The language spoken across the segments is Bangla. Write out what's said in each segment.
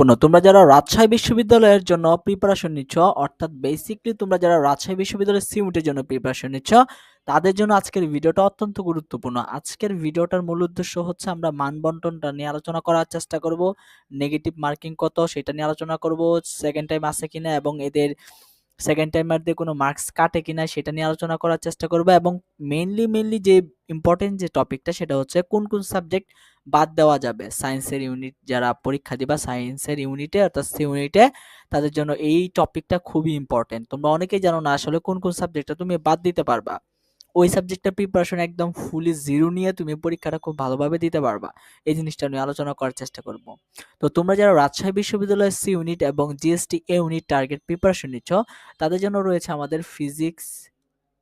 গুরুত্বপূর্ণ। তোমরা যারা রাজশাহী বিশ্ববিদ্যালয়ের জন্য প্রিপারেশন নিচ্ছ, অর্থাৎ বেসিকলি তোমরা যারা রাজশাহী বিশ্ববিদ্যালয়ের সিউটের জন্য প্রিপারেশন নিচ্ছ, তাদের জন্য আজকের ভিডিওটা অত্যন্ত গুরুত্বপূর্ণ। আজকের ভিডিওটার মূল উদ্দেশ্য হচ্ছে আমরা মানবন্টনটা নিয়ে আলোচনা করার চেষ্টা করব নেগেটিভ মার্কিং কত সেটা নিয়ে আলোচনা করব সেকেন্ড টাইম আছে কিনা এবং এদের সেকেন্ড টাইমারদের কোনো মার্কস কাটে কিনা সেটা নিয়ে আলোচনা করার চেষ্টা করব এবং মেনলি মেনলি যে ইম্পর্টেন্ট যে টপিকটা সেটা হচ্ছে কোন কোন সাবজেক্ট বাদ দেওয়া যাবে। সায়েন্সের ইউনিট যারা পরীক্ষা দিবা সায়েন্সের ইউনিটে অর্থাৎ সি ইউনিটে তাদের জন্য এই টপিকটা খুবই ইম্পর্টেন্ট তোমরা অনেকেই জানো না আসলে কোন কোন সাবজেক্টটা তুমি বাদ দিতে পারবা। ওই সাবজেক্টটা প্রিপারেশন একদম ফুলি জিরো নিয়ে তুমি পরীক্ষাটা খুব ভালোভাবে দিতে পারবা। এই জিনিসটা নিয়ে আলোচনা করার চেষ্টা করব। তো তোমরা যারা রাজশাহী বিশ্ববিদ্যালয়ের সি ইউনিট এবং GST A unit target preparation নিচ্ছ, তাদের জন্য রয়েছে আমাদের physics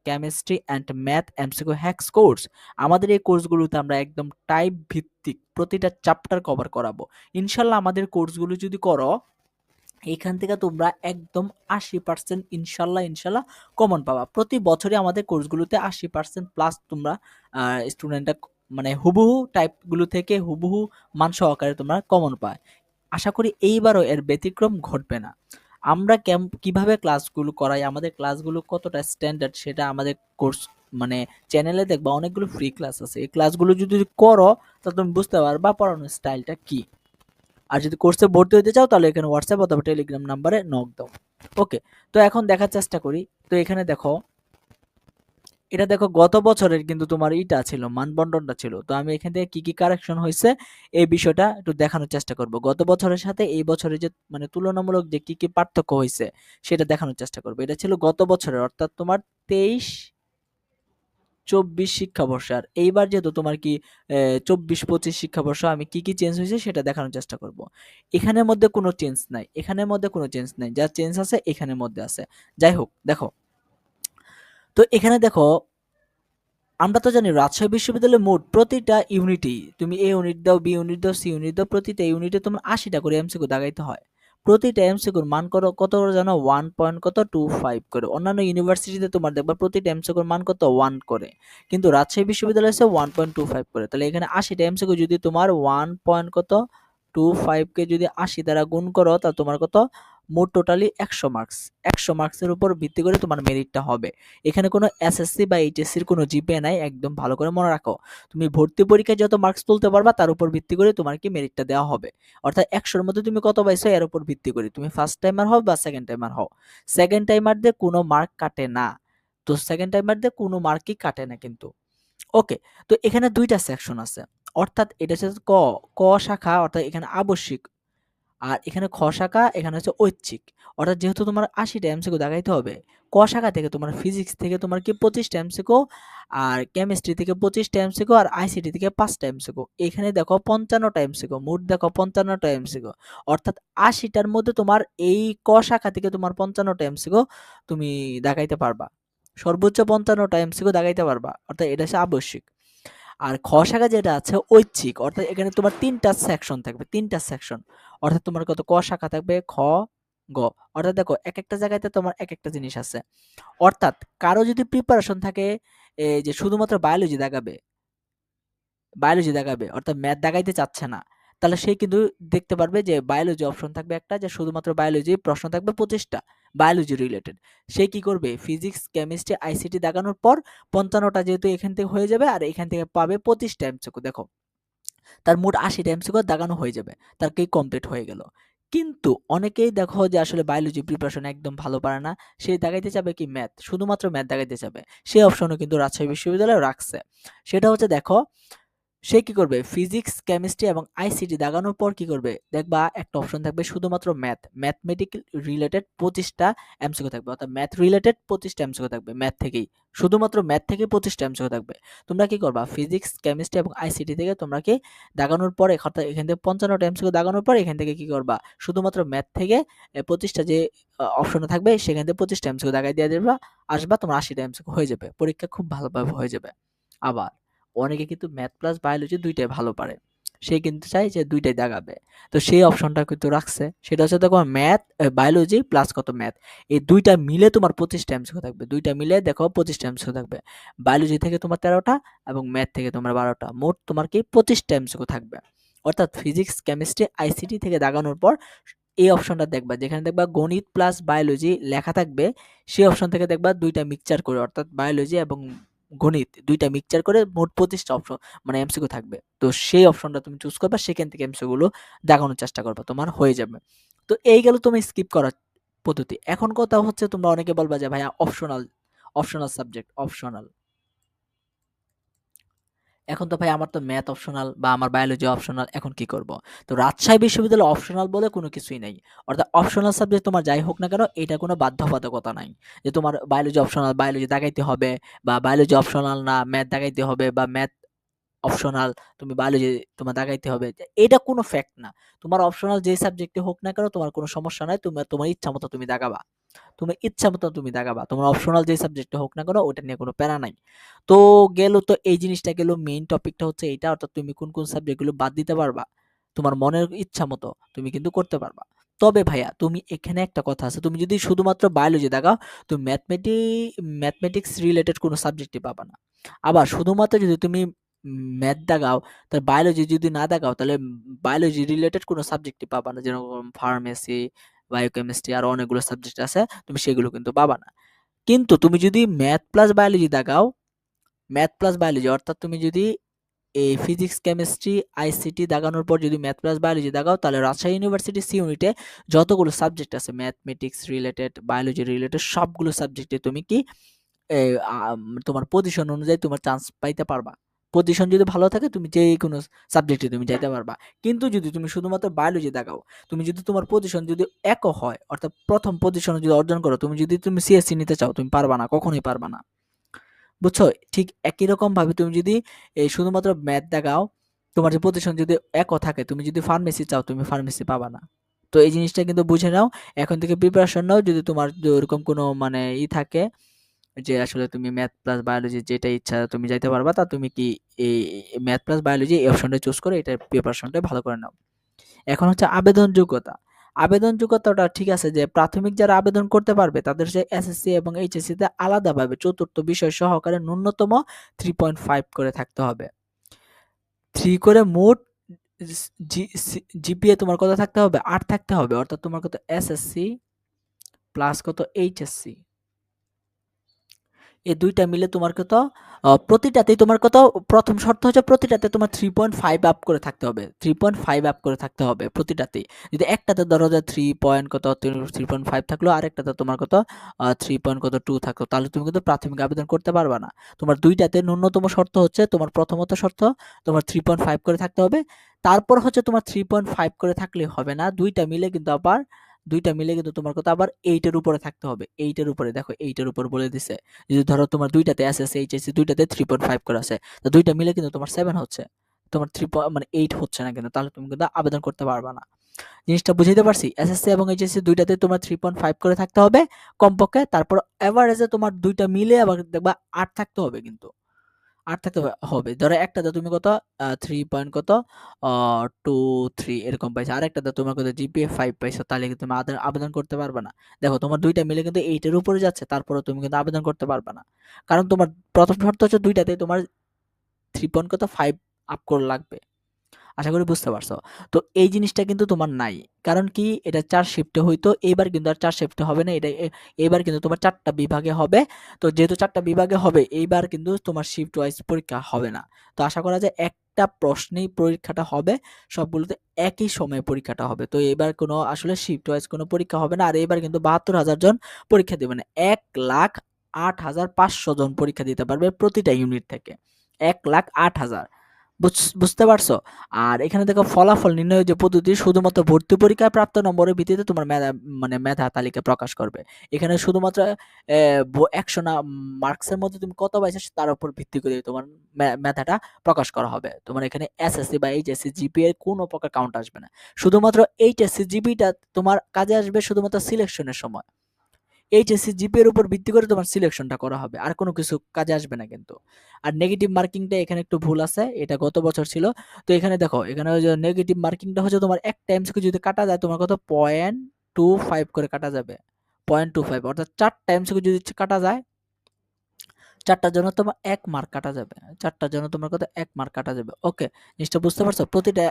chemistry and math MCQ hacks course আমাদের এই কোর্সগুলোতে আমরা একদম টাইপ ভিত্তিক প্রতিটা চ্যাপ্টার কভার করাবো। ইনশাল্লাহ আমাদের কোর্সগুলো যদি করো এইখান থেকে তোমরা একদম আশি পার্সেন্ট ইনশাল্লাহ ইনশাল্লাহ কমন পাবা। প্রতি বছরে আমাদের কোর্সগুলোতে আশি পার্সেন্ট প্লাস তোমরা স্টুডেন্টরা মানে হুবহু টাইপগুলো থেকে হুবহু মান সহকারে তোমরা কমন পায়। আশা করি এইবারও এর ব্যতিক্রম ঘটবে না। আমরা কীভাবে ক্লাসগুলো করাই, আমাদের ক্লাসগুলো কতটা স্ট্যান্ডার্ড সেটা আমাদের কোর্স মানে চ্যানেলে দেখবা অনেকগুলো ফ্রি ক্লাস আছে। এই ক্লাসগুলো যদি করো তা তুমি বুঝতে পারবা পড়ানোর স্টাইলটা কি। আর যদি কোর্সে ভর্তি হতে চাও, তাহলে এখানে হোয়াটসঅ্যাপ অথবা টেলিগ্রাম নাম্বারে নক দাও। ওকে তো এখন দেখার চেষ্টা করি। তো এখানে দেখো এটা দেখো গত বছরের কিন্তু তোমার ইটা ছিল মানবন্টনটা ছিল। তো আমি এখান থেকে কি কি কারেকশন হয়েছে এই বিষয়টা একটু দেখানোর চেষ্টা করব। গত বছরের সাথে এই বছরে যে মানে তুলনামূলক যে কি কি পার্থক্য হয়েছে সেটা দেখানোর চেষ্টা করব। এটা ছিল গত বছরের, অর্থাৎ তোমার তেইশ চব্বিশ শিক্ষাবর্ষ। আর এইবার যেহেতু তোমার কি চব্বিশ পঁচিশ শিক্ষাবর্ষ, আমি কি কি চেঞ্জ হয়েছে সেটা দেখানোর চেষ্টা করব। এখানের মধ্যে কোনো চেঞ্জ নাই, এখানের মধ্যে কোনো চেঞ্জ নাই। যা চেঞ্জ আছে এখানের মধ্যে আছে। যাই হোক, দেখো তো এখানে দেখো, আমরা তো জানি রাজশাহী বিশ্ববিদ্যালয়ে মোট প্রতিটা ইউনিটই, তুমি এ ইউনিট দাও বি ইউনিট দাও সি ইউনিট দাও, প্রতিটা ইউনিটে তোমার আশিটা করে এমসিকিউ দাগাইতে হয়। প্রতিটা এমসিকিউর মান করো কত করে জানো? ওয়ান পয়েন্ট কত? টু ফাইভ করে। অন্যান্য ইউনিভার্সিটিতে তোমার দেখবা প্রতিটা এমসিকিউর মান কত? ওয়ান করে। কিন্তু রাজশাহী বিশ্ববিদ্যালয়ে আছে ওয়ান পয়েন্ট টু ফাইভ করে। তাহলে এখানে আশিটা এমসিকিউ যদি তোমার ওয়ান পয়েন্ট কত? টু ফাইভকে যদি আশি দ্বারা গুণ করো, তা তোমার কত? মোট টোটালি একশো মার্কস একশো মার্কসের উপর ভিত্তি করে তোমার মেরিটটা হবে। এখানে কোনো এসএসসি বা এইচএসসির কোনো জিপিএ নাই, একদম ভালো করে মনে রাখো। তুমি ভর্তি পরীক্ষায় যত মার্কস তুলতে পারবা, তার উপর ভিত্তি করে তোমার কি মেরিটটা দেওয়া হবে। অর্থাৎ একশোর মধ্যে তুমি কত পাইছো, এর উপর ভিত্তি করে। তুমি ফার্স্ট টাইমার হও বা সেকেন্ড টাইমার হও। সেকেন্ড টাইমারদের কোনো মার্ক কাটে না। তো সেকেন্ড টাইমারদের কোনো মার্কই কাটে না কিন্তু। ওকে তো এখানে দুইটা সেকশন আছে। অর্থাৎ এটা হচ্ছে ক ক শাখা, অর্থাৎ এখানে আবশ্যিক। আর এখানে খ শাখা, এখানে হচ্ছে ঐচ্ছিক। অর্থাৎ যেহেতু তোমার আশিটা এমসিকিউ দেখাইতে হবে, ক শাখা থেকে তোমার ফিজিক্স থেকে তোমার কি পঁচিশটা এমসিকিউ আর কেমিস্ট্রি থেকে পঁচিশটা এমসিকিউ আর আইসিটি থেকে পাঁচটা এমসিকিউ এখানে দেখো পঞ্চান্নটা এমসিকিউ মোট দেখো পঞ্চান্নটা এমসিকিউ অর্থাৎ আশিটার মধ্যে তোমার এই ক শাখা থেকে তোমার পঞ্চান্নটা এমসিকিউ তুমি দেখাইতে পারবা। সর্বোচ্চ পঞ্চান্নটা এমসিকিউ দেখাইতে পারবা। অর্থাৎ এটা হচ্ছে আবশ্যিক। আর খ শাখা যেটা আছে ঐচ্ছিক, অর্থাৎ এখানে তোমার তিনটা সেকশন থাকবে, তিনটা সেকশন অর্থাৎ তোমার কত ক শাখা থাকবে? খ, গ। অর্থাৎ দেখো এক একটা জায়গাতে তোমার এক একটা জিনিস আছে। অর্থাৎ কারও যদি প্রিপারেশন থাকে যে শুধুমাত্র বায়োলজি দেখাবে বায়োলজি দেখাবে, অর্থাৎ ম্যাথ দেখাইতে চাচ্ছে না, তাহলে সে কিন্তু দেখতে পারবে যে বায়োলজি অপশন থাকবে একটা, যে শুধুমাত্র বায়োলজি প্রশ্ন থাকবে পঁচিশটা। বায়োলজি রিলেটেড সে কি করবে? ফিজিক্স কেমিস্ট্রি আইসিটি দেখানোর পর পঞ্চান্নটা যেহেতু এখান থেকে হয়ে যাবে আর এখান থেকে পাবে পঁচিশটা এমসিকিউ দেখো। তার মোট আশিটা এমসিকিউ দেখানো হয়ে যাবে। তার কে কমপ্লিট হয়ে গেল। কিন্তু অনেকেই দেখো যে আসলে বায়োলজি প্রিপারেশন একদম ভালো পারে না। সে দেখাইতে চাবে কি ম্যাথ শুধুমাত্র ম্যাথ দেখাইতে চাবে। সেই অপশনও কিন্তু রাজশাহী বিশ্ববিদ্যালয় রাখছে। সেটা হচ্ছে দেখো সে কি করবে? ফিজিক্স কেমিস্ট্রি এবং আইসিটি দাগানোর পর কি করবে? দেখবা একটা অপশন থাকবে শুধুমাত্র ম্যাথ ম্যাথমেটিক্যাল রিলেটেড পঁচিশটা এমসিকিউ থাকবে। অর্থাৎ ম্যাথ রিলেটেড পঁচিশটা এমসিকিউ থাকবে ম্যাথ থেকেই। শুধুমাত্র ম্যাথ থেকে পঁচিশটা এমসিকিউ থাকবে। তোমরা কি করবা? ফিজিক্স কেমিস্ট্রি এবং আইসিটি থেকে তোমরা কি দাগানোর পরে অর্থাৎ এখান থেকে পঞ্চান্নটা এমসিকিউ দাগানোর পর এখান থেকে কি করবা? শুধুমাত্র ম্যাথ থেকে পঁচিশটা যে অপশন থাকবে, সেখান থেকে পঁচিশটা এমসিকিউ দাগাই দিয়ে দেবা। আসবা, তোমার আশিটা এমসিকিউ হয়ে যাবে। পরীক্ষা খুব ভালোভাবে হয়ে যাবে। আবার অনেকে কিন্তু ম্যাথ প্লাস বায়োলজি দুইটাই ভালো পারে। সে কিন্তু চাই যে দুইটাই দেখাবে। তো সেই অপশনটা কিন্তু রাখছে। সেটা হচ্ছে দেখো ম্যাথ বায়োলজি প্লাস কত ম্যাথ এই দুইটা মিলে তোমার পঁচিশটা এমসিকিউ থাকবে। দুইটা মিলে দেখো পঁচিশটা এমসিকিউ থাকবে। বায়োলজি থেকে তোমার তেরোটা এবং ম্যাথ থেকে তোমার বারোটা মোট তোমার কি পঁচিশটা এমসিকিউ থাকবে। অর্থাৎ ফিজিক্স কেমিস্ট্রি আইসিটি থেকে দাগানোর পর এই অপশনটা দেখবা। যেখানে দেখবা গণিত প্লাস বায়োলজি লেখা থাকবে। সেই অপশন থেকে দেখবা দুইটা মিক্সচার করে। অর্থাৎ বায়োলজি এবং গণিত দুইটা মিক্সচার করে মোট পঁচিশটা অপশন মানে এমসিকিউ থাকবে। তো সেই অপশনটা তুমি চুজ করবা, সেখান থেকে এমসিকিউগুলো দেখানোর চেষ্টা করবা, তোমার হয়ে যাবে। তো এই গেল তুমি স্কিপ করার পদ্ধতি। এখন কথা হচ্ছে তোমরা অনেকে বলবা যে ভাইয়া অপশনাল অপশনাল সাবজেক্ট অপশনাল এখন তো ভাই আমার তো ম্যাথ অপশনাল বা আমার বায়োলজি অপশনাল এখন কি করব? তো রাজশাহী বিশ্ববিদ্যালয় অপশনাল বলে কোনো কিছুই নেই। অর্থাৎ অপশনাল সাবজেক্ট তোমার যাই হোক না কেন, এটা কোনো বাধ্যবাধকতা নাই। যে তোমার বায়োলজি অপশনাল বায়োলজি দেখাইতে হবে বা বায়োলজি অপশনাল না ম্যাথ দেখাইতে হবে বা ম্যাথ অপশনাল তুমি বায়োলজি তোমার দেখাইতে হবে, এটা কোনো ফ্যাক্ট না। তোমার অপশনাল যে সাবজেক্টে হোক না কেন, তোমার কোনো সমস্যা নাই তুমি তোমার ইচ্ছা মতো তুমি দেখাবা। তুমি ইচ্ছা মতো তুমি দেখাবা তোমার অপশনাল যে সাবজেক্টে হোক না কেন ওটা নিয়ে কোনো প্যারা নাই। তো গেল তো এই জিনিসটা গেল মেইন টপিকটা হচ্ছে এইটা, অর্থাৎ তুমি কোন কোন সাবজেক্টগুলো বাদ দিতে পারবা। তোমার মনের ইচ্ছা মতো তুমি কিন্তু করতে পারবা। তবে ভাইয়া, তুমি এখানে একটা কথা আছে, তুমি যদি শুধুমাত্র বায়োলজি দেখাও তুমি ম্যাথমেটি ম্যাথমেটিক্স রিলেটেড কোনো সাবজেক্টই পাবা না। আবার শুধুমাত্র যদি তুমি ম্যাথ দাগাও, তাহলে বায়োলজি যদি না দাগাও, তাহলে বায়োলজি রিলেটেড কোনো সাবজেক্টই পাবা না, যেরকম ফার্মেসি বায়োকেমিস্ট্রি আরও অনেকগুলো সাবজেক্ট আছে, তুমি সেগুলো কিন্তু পাবা না। কিন্তু তুমি যদি ম্যাথ প্লাস বায়োলজি দেখাও ম্যাথ প্লাস বায়োলজি অর্থাৎ তুমি যদি এই ফিজিক্স কেমিস্ট্রি আইসিটি দাগানোর পর যদি ম্যাথ প্লাস বায়োলজি দাগাও তাহলে রাজশাহী ইউনিভার্সিটি সি ইউনিটে যতগুলো সাবজেক্ট আছে ম্যাথমেটিক্স রিলেটেড বায়োলজি রিলেটেড সবগুলো সাবজেক্টে তুমি কি তোমার পজিশন অনুযায়ী তোমার চান্স পাইতে পারবা। পজিশন যদি ভালো থাকে, তুমি যে কোনো সাবজেক্টে তুমি যাইতে পারবা। কিন্তু যদি তুমি শুধুমাত্র বায়োলজি দেখাও, তুমি যদি তোমার পজিশন যদি এক হয়, অর্থাৎ প্রথম পজিশন যদি অর্জন করো, তুমি যদি তুমি সিএসসি নিতে চাও, তুমি পারবা না, কখনোই পারবা না। বুঝছ? ঠিক একই রকম ভাবে তুমি যদি এই শুধুমাত্র ম্যাথ দেখাও, তোমার যে পজিশন যদি এক থাকে, তুমি যদি ফার্মেসি চাও, তুমি ফার্মেসি পাবা না। তো এই জিনিসটা কিন্তু বুঝে নাও, এখন থেকে প্রিপারেশন নাও, যদি তোমার ওরকম কোনো মানে ই থাকে যে আসলে তুমি ম্যাথ প্লাস বায়োলজি যেটা ইচ্ছা তুমি যাইতে পারবা, তা তুমি কি এই ম্যাথ প্লাস বায়োলজি এই অপশনটা চুজ করে এটা প্রিপারেশনটা ভালো করে নাও। এখন হচ্ছে আবেদন যোগ্যতা। আবেদন যোগ্যতাটা ঠিক আছে যে প্রাথমিক যারা আবেদন করতে পারবে, তাদের যে এসএসসি এবং এইচএসসি তে আলাদাভাবে চতুর্থ বিষয় সহকারে ন্যূনতম থ্রি পয়েন্ট ফাইভ করে থাকতে হবে। থ্রি করে মোট জিপিএ তোমার কত থাকতে হবে? আট থাকতে হবে, অর্থাৎ তোমার কত এসএসসি প্লাস কত এইচএসসি এই দুইটা মিলে তোমার কত প্রতিটাতেই তোমার কত, প্রথম শর্ত হচ্ছে প্রতিটাতে তোমার থ্রি পয়েন্ট ফাইভ আপ করে থাকতে হবে। থ্রি পয়েন্ট ফাইভ আপ করে থাকতে হবে প্রতিটাতেই। যদি একটাতে ধরো যে থ্রি পয়েন্ট কত থ্রি পয়েন্ট ফাইভ থাকল, আরেকটাতে তোমার কত থ্রি পয়েন্ট কত টু থাকল, তাহলে তুমি কিন্তু প্রাথমিক আবেদন করতে পারবে না। তোমার দুইটাতে ন্যূনতম শর্ত হচ্ছে তোমার প্রথমত শর্ত, তোমার থ্রি পয়েন্ট ফাইভ করে থাকতে হবে। তারপর হচ্ছে তোমার থ্রি পয়েন্ট ফাইভ করে থাকলে হবে না। দুইটা মিলে কিন্তু আবার দুইটা মিলে কিন্তু তোমার কথা, আবার এইটের উপরে থাকতে হবে। এইটের উপরে, দেখো, এইটের উপর বলে দিছে। যদি ধরো তোমার দুইটাতে এস এস এইচ এস দুইটাতে থ্রি পয়েন্ট ফাইভ করে আছে তো দুইটা মিলে কিন্তু তোমার সেভেন হচ্ছে। তোমার থ্রি পয়েন্ট মানে এইট হচ্ছে না কিন্তু তাহলে তুমি কিন্তু আবেদন করতে পারবা না। জিনিসটা বুঝাইতে পারছি? এসএসসি এবং এইচ এইচএসসি দুইটাতে তোমার থ্রি পয়েন্ট ফাইভ করে থাকতে হবে কমপক্ষে, তারপর এভারেজে তোমার দুইটা মিলে আবার দেখবা আট থাকতে হবে কিন্তু। আট থাকতে হবে ধরো একটাতে তুমি কত? থ্রি পয়েন্ট কত? টু থ্রি এরকম পাইছো। আর একটাতে তোমার কত? জিপিএ ফাইভ পাইছো। তাহলে কিন্তু তুমি আবেদন করতে পারবে না। দেখো, তোমার দুইটা মিলে কিন্তু এইটের উপরে যাচ্ছে। তারপরে তুমি কিন্তু আবেদন করতে পারবে না। কারণ তোমার প্রথম শর্ত হচ্ছে দুইটাতে তোমার থ্রি পয়েন্ট কত? ফাইভ আপ করে লাগবে। আশা করি বুঝতে পারছ। তো এই জিনিসটা কিন্তু তোমার নাই। কারণ কি? এটা চার শিফটে হইতো, এবার কিন্তু আর চার শিফটে হবে না, এটা এবার কিন্তু তোমার চারটা বিভাগে হবে। তো যেহেতু চারটা বিভাগে হবে, এইবার কিন্তু তোমার শিফট ওয়াইজ পরীক্ষা হবে না। তো আশা করা যায় একটা প্রশ্নেই পরীক্ষাটা হবে, সবগুলোতে একই সময়ে পরীক্ষাটা হবে। তো এবার কোনো আসলে শিফট ওয়াইজ কোনো পরীক্ষা হবে না, আর এবার কিন্তু বাহাত্তর হাজার জন পরীক্ষা দেবে না। এক লাখ আট হাজার পাঁচশো জন পরীক্ষা দিতে পারবে প্রতিটা ইউনিট থেকে। এক লাখ আট হাজার। বুঝতে পারছ? আর এখানে দেখো ফলাফল নির্ণয় যে পদ্ধতি শুধুমাত্র ভর্তি পরীক্ষায় প্রাপ্ত নম্বরের ভিত্তিতে তোমার মেধা মানে মেধা তালিকা প্রকাশ করবে। এখানে শুধুমাত্র একশো না মার্কসের মধ্যে তুমি কত পাইছো তার উপর ভিত্তি করে তোমার মেধাটা প্রকাশ করা হবে। তোমার এখানে এসএসসি বা এইচএসসি জিপি এর কোনো প্রকার কাউন্ট আসবে না। শুধুমাত্র এইচএসসি জিপিটা তোমার কাজে আসবে শুধুমাত্র সিলেকশনের সময়। এইচএসসি জিপি এর উপর ভিত্তি করে তোমার সিলেকশনটা করা হবে। আর কোনো কিছু কাজে আসবে না কিন্তু। আর নেগেটিভ মার্কিংটা এখানে একটু ভুল আছে, এটা গত বছর ছিল। তো এখানে দেখো, এখানে নেগেটিভ মার্কিংটা হচ্ছে তোমার এক টাইমসকে যদি কাটা যায়, তোমার কত? পয়েন্ট টু ফাইভ করে কাটা যাবে। পয়েন্ট টু ফাইভ অর্থাৎ চার টাইমসকে যদি কাটা যায়, চারটার জন্য তোমার এক মার্ক কাটা যাবে। চারটার জন্য তোমার কত? এক মার্ক কাটা যাবে। ওকে জিনিসটা বুঝতে পারছ? প্রতিটা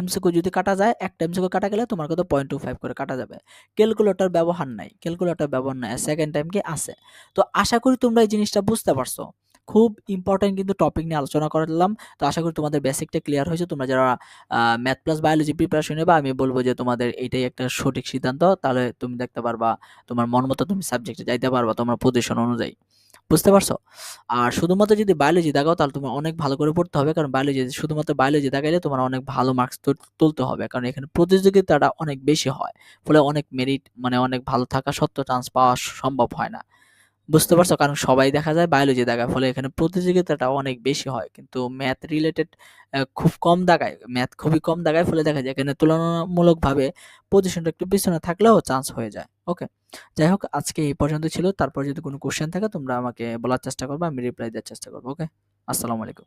এমসিকিউ যদি কাটা যায়, একটা এমসিকিউ কাটা গেলে তোমার কত পয়েন্ট টু ফাইভ করে কাটা যাবে। ক্যালকুলেটর ব্যবহার নাই ক্যালকুলেটর ব্যবহার নাই সেকেন্ড টাইম কি আছে? তো আশা করি তোমরা এই জিনিসটা বুঝতে পারছ। খুব ইম্পর্টেন্ট কিন্তু টপিক নিয়ে আলোচনা করলাম। তো আশা করি তোমাদের বেসিকটা ক্লিয়ার হয়েছে। তোমরা যারা ম্যাথ প্লাস বায়োলজি প্রিপারেশন নেবে, আমি বলব যে তোমাদের এইটাই একটা সঠিক সিদ্ধান্ত। তাহলে তুমি দেখতে পারবা, তোমার মন মতো তুমি সাবজেক্টে যাইতে পারবা, তোমার পজিশন অনুযায়ী। বুঝতে পারছ? আর শুধুমাত্র যদি বায়োলজি দেখাও, তাহলে তোমার অনেক ভালো করে পড়তে হবে। কারণ বায়োলজি শুধুমাত্র বায়োলজি দেখাইলে তোমার অনেক ভালো মার্কস তুলতে হবে। কারণ এখানে প্রতিযোগিতাটা অনেক বেশি হয়। ফলে অনেক মেরিট মানে অনেক ভালো থাকা সত্ত্বেও চান্স পাওয়া সম্ভব হয় না। বুঝতে পারছ? কারণ সবাই দেখা যায় বায়োলজি দেখায়, ফলে এখানে প্রতিযোগিতাটা অনেক বেশি হয়। কিন্তু ম্যাথ রিলেটেড খুব কম দেখায়। ম্যাথ খুবই কম দেখায়, ফলে দেখা যায় এখানে তুলনামূলকভাবে পজিশনটা একটু পিছনে থাকলেও চান্স হয়ে যায়। ওকে যাই হোক, আজকে এই পর্যন্ত ছিল। তারপর যদি কোনো কোশ্চেন থাকে, তোমরা আমাকে বলার চেষ্টা করবে, আমি রিপ্লাই দেওয়ার চেষ্টা করব। ওকে আসসালামু আলাইকুম।